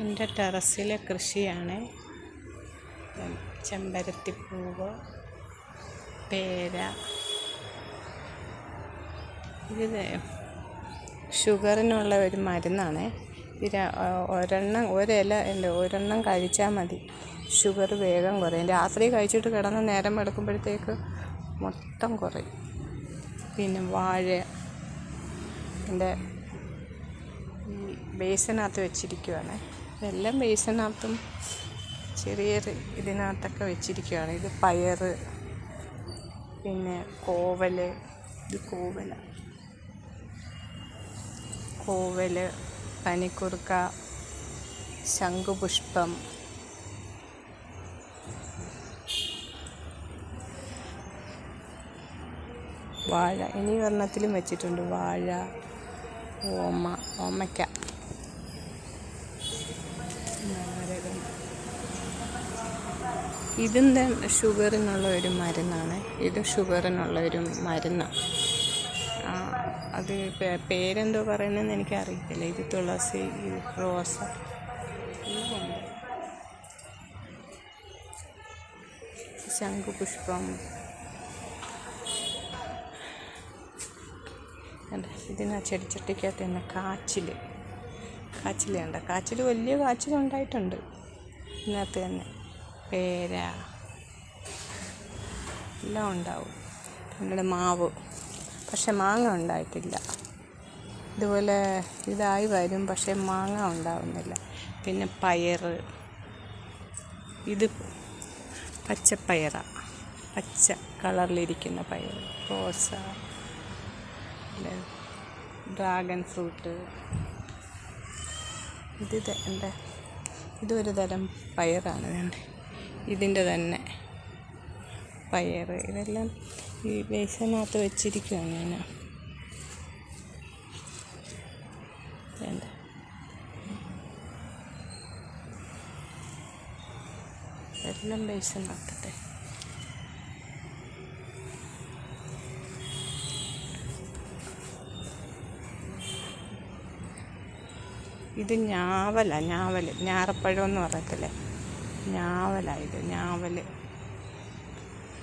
എന്റെ ടെറസിലെ കൃഷിയാണ് ചെമ്പരത്തിപ്പൂവ് പേര ഇത് ഷുഗറിനുള്ള ഒരു മരുന്നാണ്. ഇത് ഒരെണ്ണം ഒരില അല്ല ഒരെണ്ണം കഴിച്ചാൽ മതി. ഷുഗർ വേഗം കുറയും. രാത്രി കഴിച്ചിട്ട് കിടന്ന് നേരം എടുക്കുമ്പോഴത്തേക്ക് മൊത്തം കുറയും. പിന്നെ വാഴ എന്റെ ബേസിനകത്ത് വെച്ചിരിക്കുവാണ്. ഇതെല്ലാം ബേസിനകത്തും ചെറിയ ഇതിനകത്തൊക്കെ വെച്ചിരിക്കുകയാണ്. ഇത് പയർ പിന്നെ കോവൽ ഇത് കോവല. കോവൽ പനിക്കുറുക്ക ശംഖുപുഷ്പം. വാഴ ഇനി ഒരെണ്ണത്തിലും വെച്ചിട്ടുണ്ട്. വാഴ ഓമ ഓമയ്ക്ക. ഇതിന്റെ ഷുഗറിനുള്ള ഒരു മരുന്നാണ്. ഇത് ഷുഗറിനുള്ള ഒരു മരുന്നാണ് അത് പേരെന്തോ പറയുന്നതെന്ന് എനിക്കറിയത്തില്ല. ഇത് തുളസി റോസ. ശംഖുപുഷ്പം ഇതിനാ ചെടിച്ചട്ടിക്കകത്ത് തന്നെ കാച്ചിൽ കാച്ചിൽ കണ്ട? കാച്ചിൽ വലിയ കാച്ചിലുണ്ടായിട്ടുണ്ട് ഇതിനകത്ത് തന്നെ. പേര. എല്ലാം ഉണ്ടാവും. നമ്മുടെ മാവ്. പക്ഷെ മാങ്ങ ഉണ്ടായിട്ടില്ല. ഇതുപോലെ ഇതായി വരും പക്ഷെ മാങ്ങ ഉണ്ടാവുന്നില്ല. പിന്നെ പയർ. ഇത് പച്ചപ്പയറാണ് പച്ച കളറിലിരിക്കുന്ന പയർ. റോസ. Dragon fruit. ഇത് എന്റെ ഇതൊരു തരം പയറാണ് വേണ്ട ഇതിന്റെ തന്നെ പയർ ഇതെല്ലാം ഈ ബേസിനകത്ത് വെച്ചിരിക്കുകയാണ് ഞാൻ. എല്ലാം ബേസിനകത്തെ ഇത് ഞാവല ഞാവൽ ഞാറപ്പഴം എന്ന് പറയത്തില്ലേ? ഞാവലാണ് ഇത് ഞാവൽ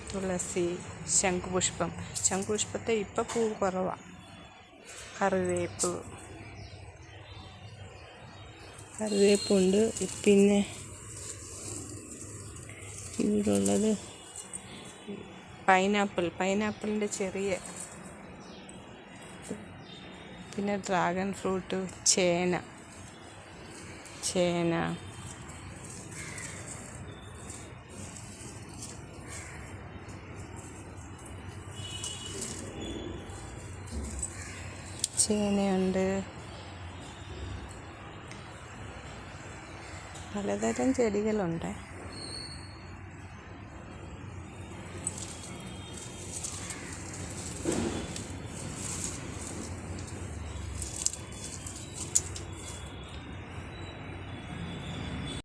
തുളസി ശംഖുപുഷ്പം. ശംഖുപുഷ്പത്തെ ഇപ്പം പൂ കുറവാണ് കറിവേപ്പ്. കറിവേപ്പുണ്ട്. പിന്നെ ഇവിടുള്ളത് പൈനാപ്പിൾ. പൈനാപ്പിളിന്റെ ചെറിയ പിന്നെ ഡ്രാഗൺ ഫ്രൂട്ട് ചേന. ചേന. ചേനയുണ്ട് പലതരം ചെടികളുണ്ട്.